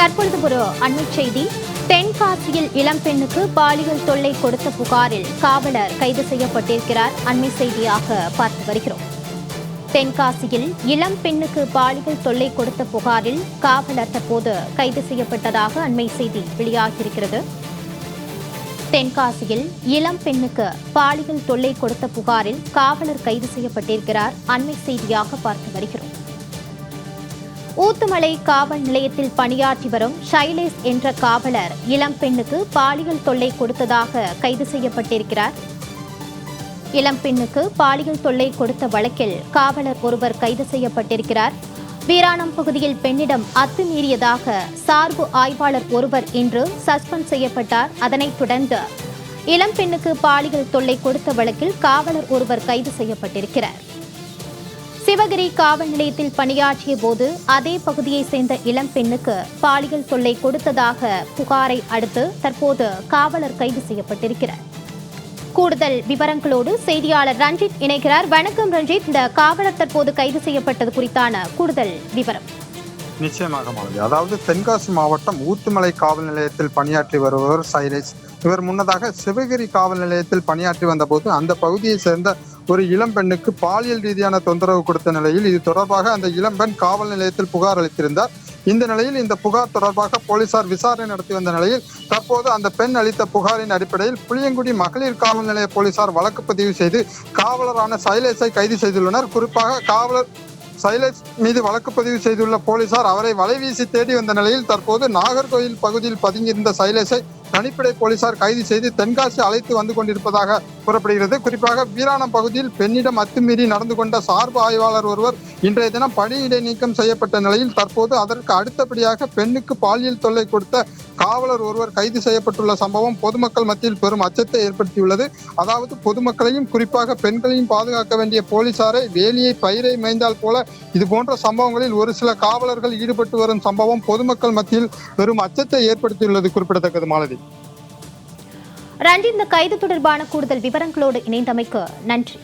தற்பொழுது ஒரு அண்மை செய்தி. தென்காசியில் இளம்பெண்ணுக்கு பாலியல் தொல்லை கொடுத்த புகாரில் காவலர் கைது செய்யப்பட்டிருக்கிறார். அண்மை செய்தியாக பார்த்து வருகிறோம். தென்காசியில் இளம் பெண்ணுக்கு பாலியல் தொல்லை கொடுத்த புகாரில் காவலர் தற்போது கைது செய்யப்பட்டதாக அண்மை செய்தி வெளியாகியிருக்கிறது. தென்காசியில் இளம் பெண்ணுக்கு பாலியல் தொல்லை கொடுத்த புகாரில் காவலர் கைது செய்யப்பட்டிருக்கிறார். அண்மை செய்தியாக பார்த்து வருகிறோம். ஊத்துமலை காவல் நிலையத்தில் பணியாற்றி வரும் ஷைலேஷ் என்ற காவலர் இளம் பெண்ணுக்கு பாலியல் தொல்லை கொடுத்ததாக கைது செய்யப்பட்டிருக்கிறார். இளம் பெண்ணுக்கு பாலியல் தொல்லை கொடுத்த வழக்கில் காவலர் ஒருவர் கைது செய்யப்பட்டிருக்கிறார். வீராணம் பகுதியில் பெண்ணிடம் அத்துமீறியதாக சார்பு ஆய்வாளர் ஒருவர் இன்று சஸ்பெண்ட் செய்யப்பட்டார். அதனைத் தொடர்ந்து இளம் பெண்ணுக்கு பாலியல் தொல்லை கொடுத்த வழக்கில் காவலர் ஒருவர் கைது செய்யப்பட்டிருக்கிறார். சிவகிரி காவல் நிலையத்தில் பணியாற்றிய போது அதே பகுதியைச் சேர்ந்த இளம் பெண்ணுக்கு பாலியல் தொல்லை கொடுத்ததாக புகாரை அடுத்து தற்போது காவலர் கைது செய்யப்பட்டிருக்கிறார். கூடுதல் விவரங்களோடு செய்தியாளர் ரஞ்சித் இணைக்கிறார் வணக்கம் ரஞ்சித். இந்த காவலர் தற்போது கைது செய்யப்பட்டது குறித்தான கூடுதல் விவரம். நிச்சயமாக மாணவி அதாவது தென்காசி மாவட்டம் ஊத்துமலை காவல் நிலையத்தில் பணியாற்றி வருபவர் சைலேஷ். இவர் முன்னதாக சிவகிரி காவல் நிலையத்தில் பணியாற்றி வந்தபோது அந்த பகுதியை சேர்ந்த ஒரு இளம் பெண்ணுக்கு பாலியல் ரீதியான தொந்தரவு கொடுத்த நிலையில் இது தொடர்பாக அந்த இளம்பெண் காவல் நிலையத்தில் புகார் அளித்திருந்தார். இந்த நிலையில் இந்த புகார் தொடர்பாக போலீசார் விசாரணை நடத்தி வந்த நிலையில் தற்போது அந்த பெண் அளித்த புகாரின் அடிப்படையில் புளியங்குடி மகளிர் காவல் நிலைய போலீசார் வழக்கு பதிவு செய்து காவலரான சைலேஷை கைது செய்துள்ளனர். குறிப்பாக காவலர் சைலேஷ் மீது வழக்கு பதிவு செய்துள்ள போலீசார் அவரை வலைவீசி தேடி வந்த நிலையில் தற்போது நாகர்கோயில் பகுதியில் பதுங்கியிருந்த சைலேஷை தனிப்படை போலீசார் கைது செய்து தென்காசி அழைத்து வந்து கொண்டிருப்பதாக கூறப்படுகிறது. குறிப்பாக வீராணம் பகுதியில் பெண்ணிடம் அத்துமீறி நடந்து கொண்ட சார்பு ஆய்வாளர் ஒருவர் இன்றைய தினம் பணியிடை நீக்கம் செய்யப்பட்ட நிலையில் தற்போது அதற்கு அடுத்தபடியாக பெண்ணுக்கு பாலியல் தொல்லை கொடுத்த காவலர் ஒருவர் கைது செய்யப்பட்டுள்ள சம்பவம் பொதுமக்கள் மத்தியில் பெரும் அச்சத்தை ஏற்படுத்தியுள்ளது. அதாவது பொதுமக்களையும் குறிப்பாக பெண்களையும் பாதுகாக்க வேண்டிய போலீசாரை வேலியை பயிரை மேய்ந்தால் போல இது போன்ற சம்பவங்களில் ஒரு சில காவலர்கள் ஈடுபட்டு வரும் சம்பவம் பொதுமக்கள் மத்தியில் பெரும் அச்சத்தை ஏற்படுத்தியுள்ளது. குறிப்பிடத்தக்கது மாலதி. ரஞ்சித் இந்த கைது தொடர்பான கூடுதல் விவரங்களோடு இணைந்தமைக்கு நன்றி.